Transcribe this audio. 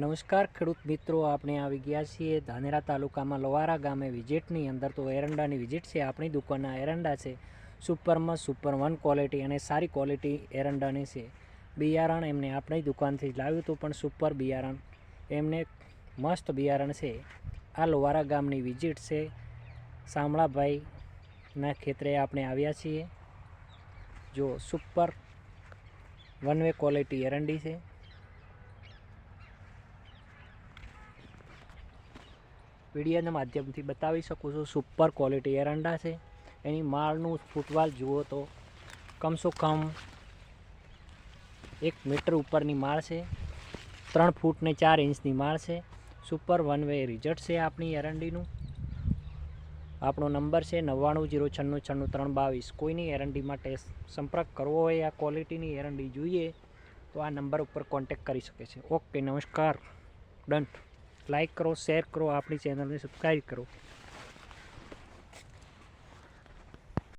નમસ્કાર, ખેડૂત મિત્રો, આપણે આવી ગયા છીએ ધાનેરા તાલુકામાં લવારા ગામે વિઝિટની. અંદર તો એરંડાની વિઝિટ છે, આપણી દુકાનના એરંડા છે. સુપરમાં સુપર વન ક્વોલિટી અને સારી ક્વોલિટી એરંડાની છે. બિયારણ એમને આપણી દુકાનથી જ લાવ્યું હતું, પણ સુપર બિયારણ એમને મસ્ત બિયારણ છે. આ લોવારા ગામની વિઝિટ છે. શામળાભાઈના ખેતરે આપણે આવ્યા છીએ. જો સુપર વન વે ક્વોલિટી એરંડી છે. વિડીયોના માધ્યમથી બતાવી શકું છું સુપર ક્વોલિટી એરંડા છે. એની માળનું ફૂટવાલ જુઓ તો કમસો કમ એક મીટર ઉપરની માળ છે. ત્રણ ફૂટ ને ચાર ઇંચની માળ છે. સુપર વન વે રિઝલ્ટ છે આપણી એરંડીનું. આપણો નંબર છે નવ્વાણું જીરો છન્નું છન્નું ત્રણ બાવીસ. કોઈની એરંડી માટે સંપર્ક કરવો હોય આ ક્વોલિટીની એરંડી જોઈએ તો આ નંબર ઉપર કોન્ટેક્ટ કરી શકે છે. ઓકે નમસ્કાર. ડન લાઈક કરો શેર કરો આપણી ચેનલને સબસ્ક્રાઈબ કરો.